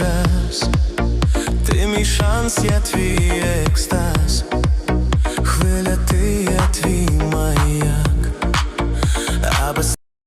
час, ти мій шанс, я твій екстаз.